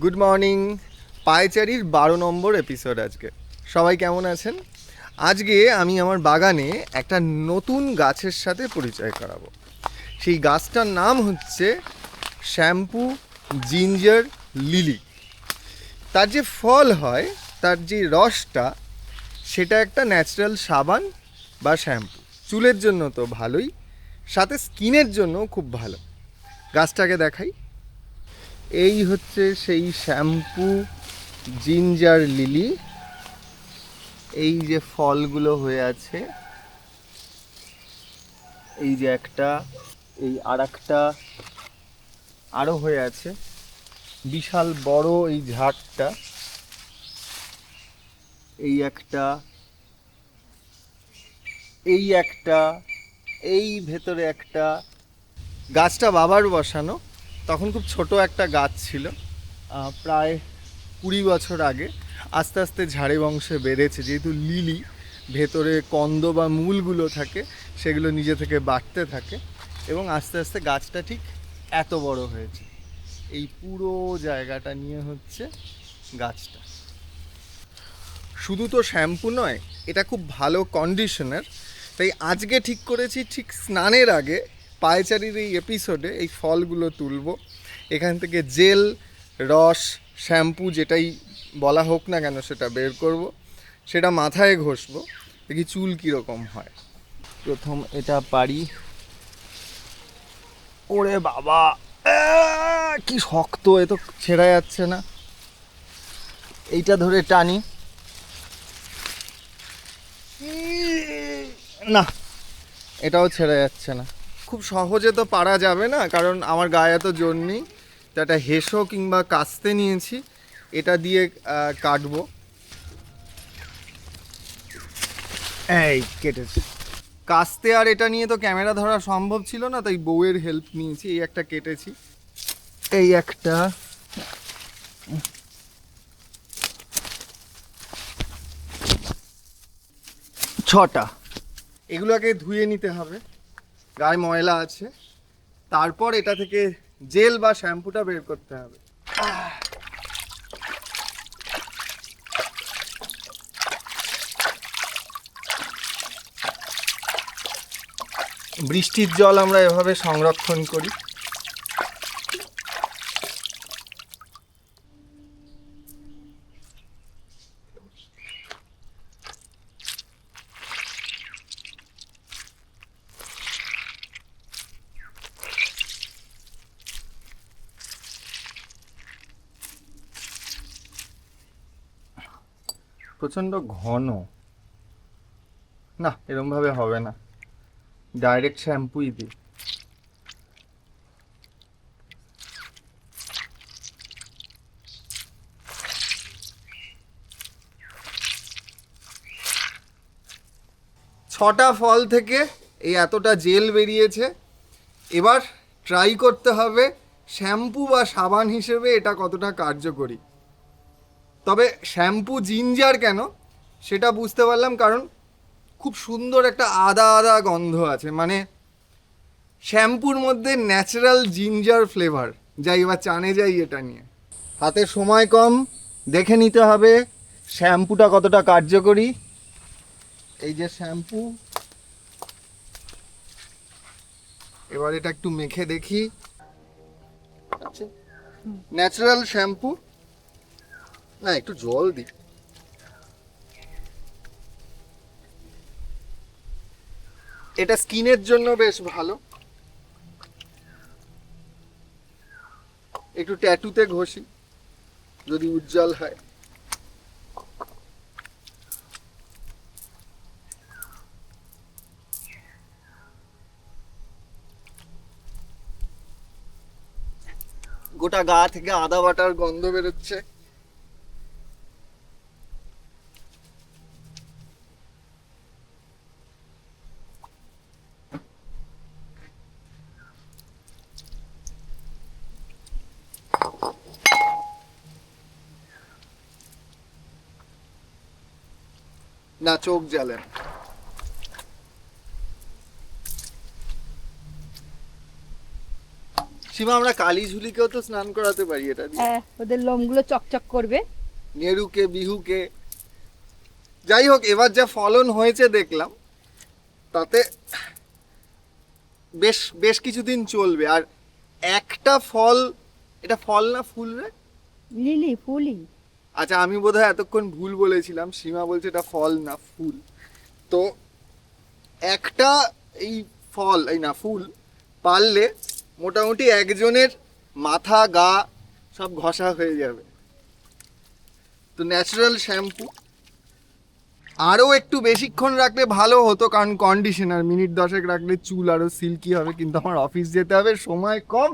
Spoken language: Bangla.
গুড মর্নিং পায়চারির বারো নম্বর এপিসোড আজকে। সবাই কেমন আছেন? আজকে আমি আমার বাগানে একটা নতুন গাছের সাথে পরিচয় করাবো। সেই গাছটার নাম হচ্ছে শ্যাম্পু জিঞ্জার লিলি। তার যে ফল হয়, তার যে রসটা, সেটা একটা ন্যাচারাল সাবান বা শ্যাম্পু। চুলের জন্য তো ভালোই, সাথে স্কিনের জন্য খুব ভালো। গাছটাকে দেখাই। এই হচ্ছে সেই শ্যাম্পু, জিঞ্জার লিলি। এই যে ফলগুলো হয়ে আছে, এই যে একটা, এই আর একটা আরও হয়ে আছে। বিশাল বড় এই ঝাড়টা, এই একটা এই একটা, এই ভেতরে একটা। গাছটা বাবার বসানো। তখন খুব ছোট একটা গাছ ছিল। প্রায় কুড়ি বছর আগে। আস্তে আস্তে ঝাড়ে বংশে বেড়েছে যেহেতু লিলি ভেতরে কন্দ বা মূলগুলো থাকে, সেগুলো নিজে থেকে বাড়তে থাকে এবং আস্তে আস্তে গাছটা ঠিক এত বড় হয়েছে। এই পুরো জায়গাটা নিয়ে হচ্ছে গাছটা। শুধু তো শ্যাম্পু নয়, এটা খুব ভালো কন্ডিশনার তাই আজকে ঠিক করেছি ঠিক স্নানের আগে পায়চারির এই এপিসোডে এই ফলগুলো তুলব। এখান থেকে জেল, রস, শ্যাম্পু যেটাই বলা হোক না কেন সেটা বের করব। সেটা মাথায় ঘষবো। দেখি চুল কীরকম হয়। প্রথম এটা পারি ওরে বাবা! কি শক্ত, এ তো ছেঁড়া যাচ্ছে না। এইটা ধরে টানি। না, এটাও ছেড়ে যাচ্ছে না। খুব সহজে তো পারা যাবে না কারণ আমার গায়ে এত জোর নেই তো একটা হেসো কিংবা কাস্তে নিয়েছি এটা দিয়ে কাটবো। এই কেটেছে কাস্তে আর এটা নিয়ে তো ক্যামেরা ধরা সম্ভব ছিল না তাই বউয়ের হেল্প নিয়েছি এই একটা কেটেছি। এই একটা। ছটা। এগুলোকে ধুয়ে নিতে হবে। গায়ে ময়লা আছে। তারপর এটা থেকে জেল বা শ্যাম্পুটা বের করতে হবে। বৃষ্টির জল আমরা এভাবে সংরক্ষণ করি। প্রচণ্ড ঘন। না এরমভাবে হবে না। ডাইরেক্ট শ্যাম্পুই দিই। ছটা ফল থেকে এই এতটা জেল বেরিয়েছে। এবার ট্রাই করতে হবে শ্যাম্পু বা সাবান হিসেবে এটা কতটা কার্যকরী। তবে শ্যাম্পু জিঞ্জার কেন? সেটা বুঝতে পারলাম কারণ খুব সুন্দর একটা আদা আদা গন্ধ আছে। মানে শ্যাম্পুর মধ্যে ন্যাচারাল জিঞ্জার ফ্লেভার যাই এবার চানে যাই এটা নিয়ে। হাতে সময় কম দেখে নিতে হবে শ্যাম্পুটা কতটা কার্যকরী। এই যে শ্যাম্পু। এবার এটা একটু মেখে দেখি। Natural shampoo. না, একটু জল দিই এটা স্কিনের জন্য বেশ ভালো। একটু ট্যাটুতে ঘষি, যদি উজ্জ্বল হয়। গোটা গা থেকে আদা বাটার গন্ধ বেরোচ্ছে। না চোখ জ্বালে সীমা আমরা কালী ঝুলিকেও তো স্নান করাতে পারি এটা দিয়ে। হ্যাঁ ওদের লোমগুলো চকচক করবে। নেরুকে বিহুকে। যাই হোক এবার যা ফলন হয়েছে দেখলাম তাতে বেশ বেশ কিছুদিন চলবে। আর একটা ফল এটা ফল না ফুল রে? লিলি ফুলি আচ্ছা আমি বোধহয় এতক্ষণ ভুল বলেছিলাম। সীমা বলছে এটা ফল, না ফুল। তো একটা এই ফল, এই না, ফুল পারলে মোটামুটি একজনের মাথা, গা সব ঘষা হয়ে যাবে। তো ন্যাচারাল শ্যাম্পু আরও একটু বেশিক্ষণ রাখলে ভালো হতো, কারণ কন্ডিশনার মিনিট দশেক রাখলে চুল আরও সিল্কি হবে, কিন্তু আমার অফিস যেতে হবে, সময় কম।